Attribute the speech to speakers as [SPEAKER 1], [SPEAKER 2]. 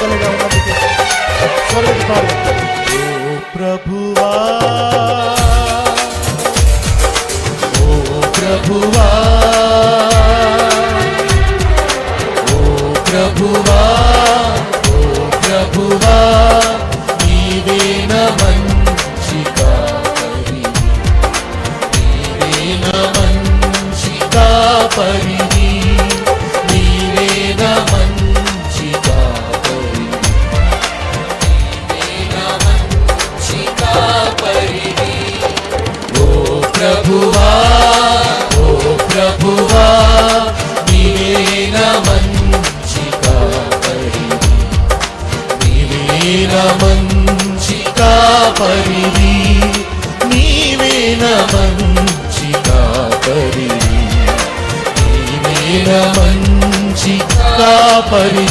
[SPEAKER 1] కలిగా ఉన్నందుకు స్వరతి
[SPEAKER 2] ఓ ప్రభువా ఓ ప్రభువా ఓ ప్రభువా ఓ ప్రభువా నీవేన నీవేన ప్రభువా ఓ ప్రభువా నీవేన మంచి కాపరి నీవేన మంచి కాపరి నీవేన మంచి కాపరి నీవేన మంచి కాపరి